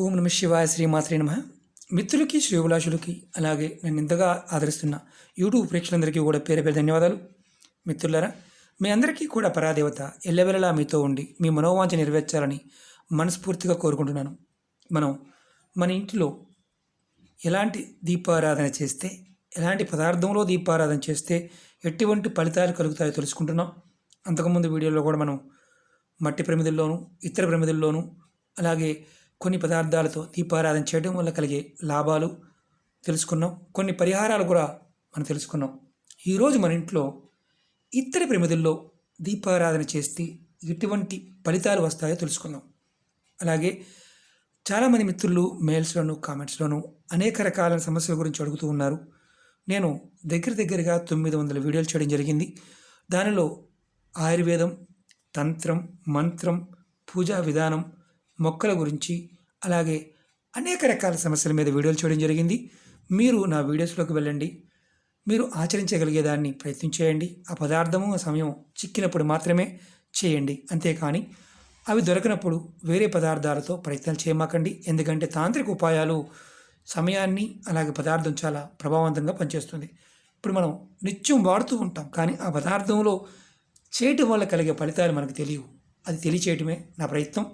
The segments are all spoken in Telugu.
భూమి నమ శివాయ శ్రీమాత్రే నమ. మిత్రులకి శ్రీభిలాషులకి అలాగే నన్ను ఇంతగా ఆదరిస్తున్న యూట్యూబ్ ప్రేక్షకులందరికీ కూడా పేరు పేరు ధన్యవాదాలు. మిత్రులారా మీ అందరికీ కూడా పరాదేవత ఎల్లవెల్లలా మీతో ఉండి మీ మనోవాంఛ నెరవేర్చాలని మనస్ఫూర్తిగా కోరుకుంటున్నాను. మనం మన ఇంటిలో ఎలాంటి దీపారాధన చేస్తే ఎలాంటి పదార్థంలో దీపారాధన చేస్తే ఎటువంటి ఫలితాలు కలుగుతాయో తెలుసుకుంటున్నాం. అంతకుముందు వీడియోలో కూడా మనం మట్టి ప్రమిదుల్లోనూ ఇతర ప్రమిదుల్లోనూ అలాగే కొన్ని పదార్థాలతో దీపారాధన చేయడం వల్ల కలిగే లాభాలు తెలుసుకున్నాం. కొన్ని పరిహారాలు కూడా మనం తెలుసుకున్నాం. ఈరోజు మన ఇంట్లో ఇతర ప్రమిదుల్లో దీపారాధన చేస్తే ఎటువంటి ఫలితాలు వస్తాయో తెలుసుకుందాం. అలాగే చాలామంది మిత్రులు మెయిల్స్లోను కామెంట్స్లోను అనేక రకాల సమస్యల గురించి అడుగుతూ ఉన్నారు. నేను దగ్గర దగ్గరగా తొమ్మిది వందల వీడియోలు చేయడం జరిగింది. దానిలో ఆయుర్వేదం తంత్రం మంత్రం పూజా విధానం మొక్కల గురించి అలాగే అనేక రకాల సమస్యల మీద వీడియోలు చేయడం జరిగింది. మీరు నా వీడియోస్లోకి వెళ్ళండి. మీరు ఆచరించగలిగేదాన్ని ప్రయత్నం చేయండి. ఆ పదార్థము ఆ సమయం చిక్కినప్పుడు మాత్రమే చేయండి. అంతేకాని అవి దొరకనప్పుడు వేరే పదార్థాలతో ప్రయత్నాలు చేయమాకండి. ఎందుకంటే తాంత్రిక ఉపాయాలు సమయాన్ని అలాగే పదార్థం చాలా ప్రభావవంతంగా పనిచేస్తుంది. ఇప్పుడు మనం నిత్యం వాడుతూ ఉంటాం. కానీ ఆ పదార్థంలో చేయటం వల్ల కలిగే ఫలితాలు మనకు తెలియవు. అది తెలియచేయటమే నా ప్రయత్నం.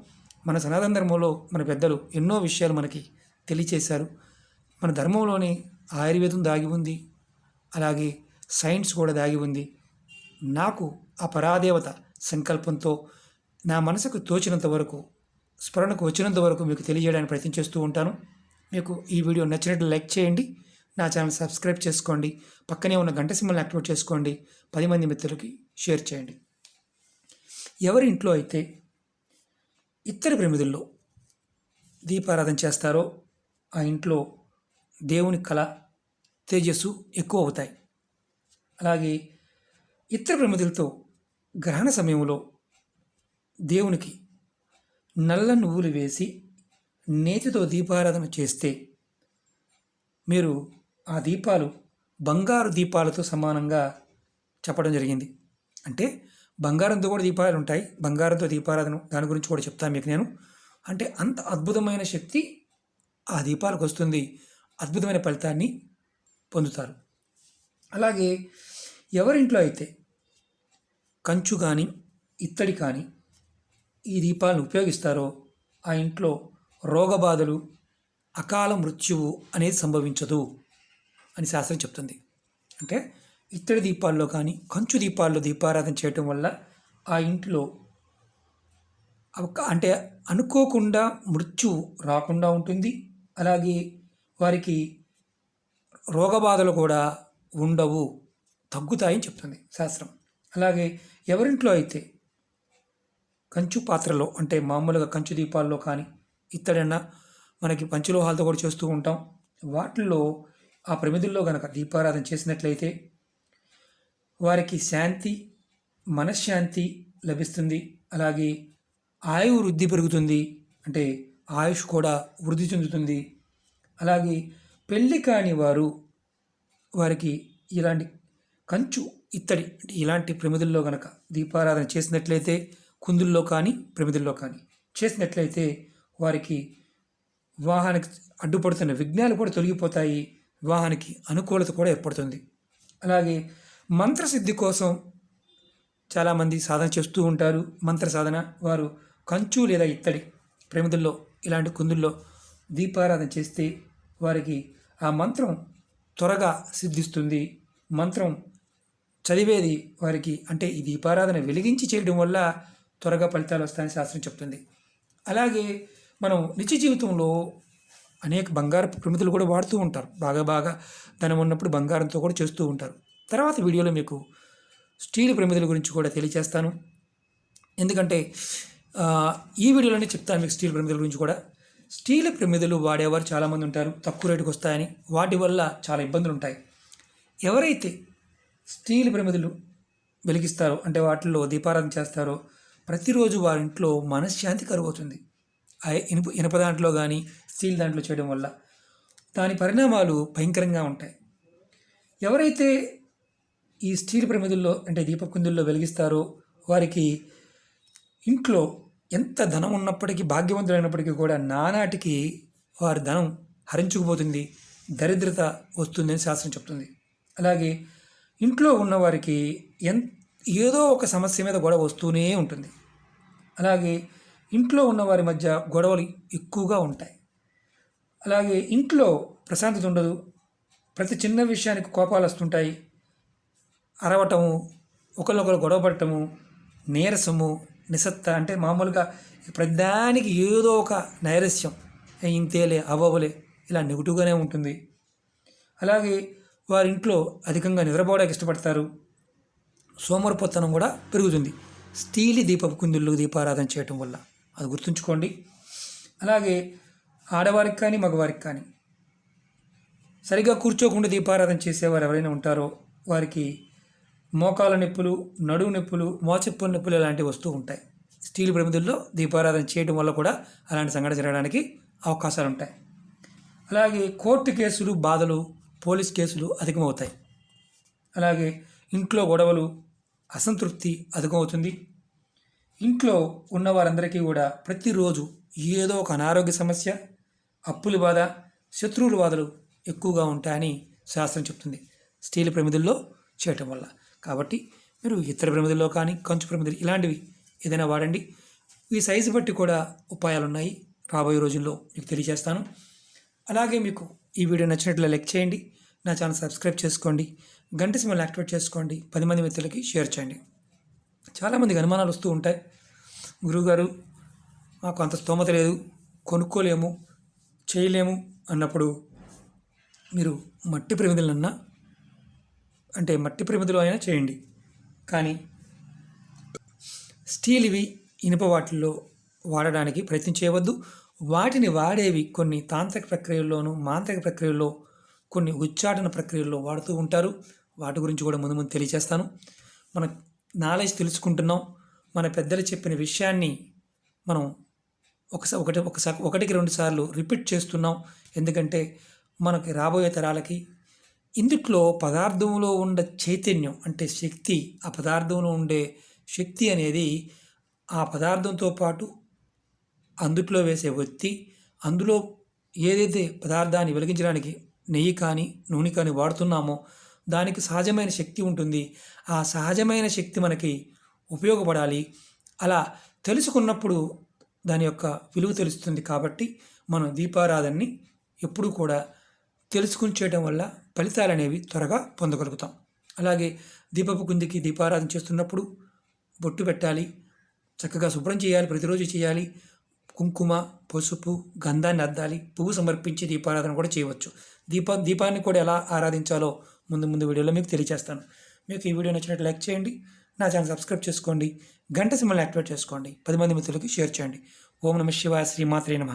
మన సనాతన ధర్మంలో మన పెద్దలు ఎన్నో విషయాలు మనకి తెలియచేశారు. మన ధర్మంలోనే ఆయుర్వేదం దాగి ఉంది. అలాగే సైన్స్ కూడా దాగి ఉంది. నాకు ఆ పరాదేవత సంకల్పంతో నా మనసుకు తోచినంత వరకు స్మరణకు వచ్చినంత వరకు మీకు తెలియజేయడానికి ప్రయత్నం చేస్తూ ఉంటాను. మీకు ఈ వీడియో నచ్చినట్లు లైక్ చేయండి. నా ఛానల్ సబ్స్క్రైబ్ చేసుకోండి. పక్కనే ఉన్న గంట సింబల్ని యాక్టివేట్ చేసుకోండి. పది మంది మిత్రులకి షేర్ చేయండి. ఎవరి ఇంట్లో అయితే ఇతర ప్రమిదుల్లో దీపారాధన చేస్తారో ఆ ఇంట్లో దేవుని కళ తేజస్సు ఎక్కువ అవుతాయి. అలాగే ఇతర ప్రమిదులతో గ్రహణ సమయంలో దేవునికి నల్ల నువ్వులు వేసి నేతితో దీపారాధన చేస్తే మీరు ఆ దీపాలు బంగారు దీపాలతో సమానంగా చెప్పడం జరిగింది. అంటే బంగారంతో కూడా దీపాలు ఉంటాయి. బంగారంతో దీపారాధన దాని గురించి కూడా చెప్తాను మీకు నేను. అంటే అంత అద్భుతమైన శక్తి ఆ దీపాలకు వస్తుంది. అద్భుతమైన ఫలితాన్ని పొందుతారు. అలాగే ఎవరింట్లో అయితే కంచు కానీ ఇత్తడి కానీ ఈ దీపాలను ఉపయోగిస్తారో ఆ ఇంట్లో రోగబాధలు అకాల మృత్యువు అనేది సంభవించదు అని శాస్త్రం చెప్తుంది. అంటే ఇత్తడి దీపాల్లో కానీ కంచు దీపాల్లో దీపారాధన చేయటం వల్ల ఆ ఇంట్లో అంటే అనుకోకుండా మృత్యు రాకుండా ఉంటుంది. అలాగే వారికి రోగబాధలు కూడా ఉండవు. తగ్గుతాయని చెప్తుంది శాస్త్రం. అలాగే ఎవరింట్లో అయితే కంచు పాత్రలో అంటే మామూలుగా కంచు దీపాల్లో కానీ ఇత్తడన్నా మనకి పంచలోహాలతో కూడా చేస్తూ ఉంటాం. వాటిల్లో ఆ ప్రమిదుల్లో కనుక దీపారాధన చేసినట్లయితే వారికి శాంతి మనశ్శాంతి లభిస్తుంది. అలాగే ఆయువు వృద్ధి పెరుగుతుంది. అంటే ఆయుష్ కూడా వృద్ధి చెందుతుంది. అలాగే పెళ్ళి కాని వారు వారికి ఇలాంటి కంచు ఇత్తడి అంటే ఇలాంటి ప్రమిదుల్లో గనక దీపారాధన చేసినట్లయితే కుందుల్లో కానీ ప్రమిదుల్లో కానీ చేసినట్లయితే వారికి వివాహానికి అడ్డుపడుతున్న విఘ్నాలు కూడా తొలగిపోతాయి. వివాహానికి అనుకూలత కూడా ఏర్పడుతుంది. అలాగే మంత్రసిద్ధి కోసం చాలామంది సాధన చేస్తూ ఉంటారు. మంత్ర సాధన వారు కంచు లేదా ఇత్తడి ప్రమిదుల్లో ఇలాంటి కుందుల్లో దీపారాధన చేస్తే వారికి ఆ మంత్రం త్వరగా సిద్ధిస్తుంది. మంత్రం చదివేది వారికి అంటే ఈ దీపారాధన వెలిగించి చేయడం వల్ల త్వరగా ఫలితాలు వస్తాయని శాస్త్రం చెప్తుంది. అలాగే మనం నిత్య జీవితంలో అనేక బంగారు ప్రమితులు కూడా వాడుతూ ఉంటారు. బాగా బాగా ధనం ఉన్నప్పుడు బంగారంతో కూడా చేస్తూ ఉంటారు. తర్వాత వీడియోలో మీకు స్టీల్ ప్రమిదల గురించి కూడా తెలియజేస్తాను. ఎందుకంటే ఈ వీడియోలోనే చెప్తాను మీకు స్టీల్ ప్రమిదల గురించి కూడా. స్టీల్ ప్రమిదలు వాడేవారు చాలామంది ఉంటారు. తక్కువ రేటుకి వస్తాయని. వాటి వల్ల చాలా ఇబ్బందులు ఉంటాయి. ఎవరైతే స్టీల్ ప్రమిదలు వెలిగిస్తారో అంటే వాటిల్లో దీపారాధన చేస్తారో ప్రతిరోజు వారి ఇంట్లో మనశ్శాంతి కలుగుతుంది. ఆ ఇనుప ఇనుప దాంట్లో కానీ స్టీల్ దాంట్లో చేయడం వల్ల దాని పరిణామాలు భయంకరంగా ఉంటాయి. ఎవరైతే ఈ స్టీల్ ప్రమిదుల్లో అంటే దీపకుందుల్లో వెలిగిస్తారో వారికి ఇంట్లో ఎంత ధనం ఉన్నప్పటికీ భాగ్యవంతులైనప్పటికీ కూడా నానాటికి వారి ధనం హరించుకుపోతుంది దరిద్రత వస్తుందని శాస్త్రం చెప్తుంది. అలాగే ఇంట్లో ఉన్నవారికి ఎన్ ఏదో ఒక సమస్య మీద గొడవ వస్తూనే ఉంటుంది. అలాగే ఇంట్లో ఉన్నవారి మధ్య గొడవలు ఎక్కువగా ఉంటాయి. అలాగే ఇంట్లో ప్రశాంతత ఉండదు. ప్రతి చిన్న విషయానికి కోపాలు వస్తుంటాయి. అరవటము ఒకరినొకరు గొడవ పడటము నీరసము నిసత్త అంటే మామూలుగా ప్రతిదానికి ఏదో ఒక నైరస్యం. ఇంతేలే అవ్వవలే ఇలా నెగిటివ్గానే ఉంటుంది. అలాగే వారి ఇంట్లో అధికంగా నిద్రపోవడానికి ఇష్టపడతారు. సోమరిపోతనం కూడా పెరుగుతుంది. స్టీలి దీపపు కుందుల్లో దీపారాధన చేయటం వల్ల. అది గుర్తుంచుకోండి. అలాగే ఆడవారికి కానీ మగవారికి కానీ. సరిగ్గా కూర్చోకుండా దీపారాధన చేసేవారు ఎవరైనా ఉంటారో వారికి మోకాల నొప్పులు నడువు నొప్పులు మోచెప్పుల నొప్పులు ఇలాంటివి వస్తూ ఉంటాయి. స్టీల్ ప్రమిదుల్లో దీపారాధన చేయడం వల్ల కూడా అలాంటి సంఘటన జరగడానికి అవకాశాలు ఉంటాయి. అలాగే కోర్టు కేసులు బాధలు పోలీస్ కేసులు అధికమవుతాయి. అలాగే ఇంట్లో గొడవలు అసంతృప్తి అధికమవుతుంది. ఇంట్లో ఉన్న వారందరికీ కూడా ప్రతిరోజు ఏదో ఒక అనారోగ్య సమస్య అప్పుల బాధ శత్రువుల బాధలు ఎక్కువగా ఉంటాయని శాస్త్రం చెప్తుంది. స్టీల్ ప్రమిదుల్లో చేయటం వల్ల. కాబట్టి మీరు ఇతర ప్రమిదిలో కానీ కంచు ప్రమిదిలు ఇలాంటివి ఏదైనా వాడండి. ఈ సైజు బట్టి కూడా ఉపాయాలు ఉన్నాయి రాబోయే రోజుల్లో మీకు తెలియజేస్తాను. అలాగే మీకు ఈ వీడియో నచ్చినట్లు లైక్ చేయండి నా ఛానల్ సబ్స్క్రైబ్ చేసుకోండి గంట సిమ్మల్ని యాక్టివేట్ చేసుకోండి పది మంది మిత్రులకి షేర్ చేయండి. చాలామందికి అనుమానాలు వస్తూ ఉంటాయి. గురువుగారు మాకు అంత స్తోమత లేదు కొనుక్కోలేము చేయలేము అన్నప్పుడు మీరు మట్టి ప్రమిదలన్నా అంటే మట్టి ప్రమిదలో అయినా చేయండి. కానీ స్టీల్ ఇవి ఇనుప వాటిల్లో వాడడానికి ప్రయత్నం చేయవద్దు. వాటిని వాడేవి కొన్ని తాంత్రిక ప్రక్రియల్లోనూ మాంత్రిక ప్రక్రియల్లో కొన్ని ఉచ్చాటన ప్రక్రియల్లో వాడుతూ ఉంటారు. వాటి గురించి కూడా ముందు ముందు తెలియజేస్తాను. మన నాలెడ్జ్ తెలుసుకుంటున్నాం. మన పెద్దలు చెప్పిన విషయాన్ని మనం ఒకసారి ఒకటి ఒకసారి ఒకటికి రెండు సార్లు రిపీట్ చేస్తున్నాం. ఎందుకంటే మనకి రాబోయే తరాలకి ఇందుట్లో పదార్థంలో ఉండే చైతన్యం అంటే శక్తి ఆ పదార్థంలో ఉండే శక్తి అనేది ఆ పదార్థంతో పాటు అందుట్లో వేసే ఒత్తి అందులో ఏదైతే పదార్థాన్ని వెలిగించడానికి నెయ్యి కానీ నూనె కానీ వాడుతున్నామో దానికి సహజమైన శక్తి ఉంటుంది. ఆ సహజమైన శక్తి మనకి ఉపయోగపడాలి. అలా తెలుసుకున్నప్పుడు దాని యొక్క విలువ తెలుస్తుంది కాబట్టి మనం దీపారాధనని ఎప్పుడూ కూడా తెలుసుకుని చేయడం వల్ల ఫలితాలు అనేవి త్వరగా పొందగలుగుతాం. అలాగే దీపపు కుందికి దీపారాధన చేస్తున్నప్పుడు బొట్టు పెట్టాలి చక్కగా శుభ్రం చేయాలి ప్రతిరోజు చేయాలి కుంకుమ పసుపు గంధాన్ని అద్దాలి పువ్వు సమర్పించి దీపారాధన కూడా చేయవచ్చు. దీప దీపాన్ని కూడా ఎలా ఆరాధించాలో ముందు ముందు వీడియోలో మీకు తెలియజేస్తాను మీకు ఈ వీడియో నచ్చినట్టు లైక్ చేయండి నా ఛానల్ సబ్స్క్రైబ్ చేసుకోండి గంట సింబల్ని యాక్టివేట్ చేసుకోండి పది మంది మిత్రులకి షేర్ చేయండి. ఓం నమ శివాయ శ్రీమాత్రే నమ.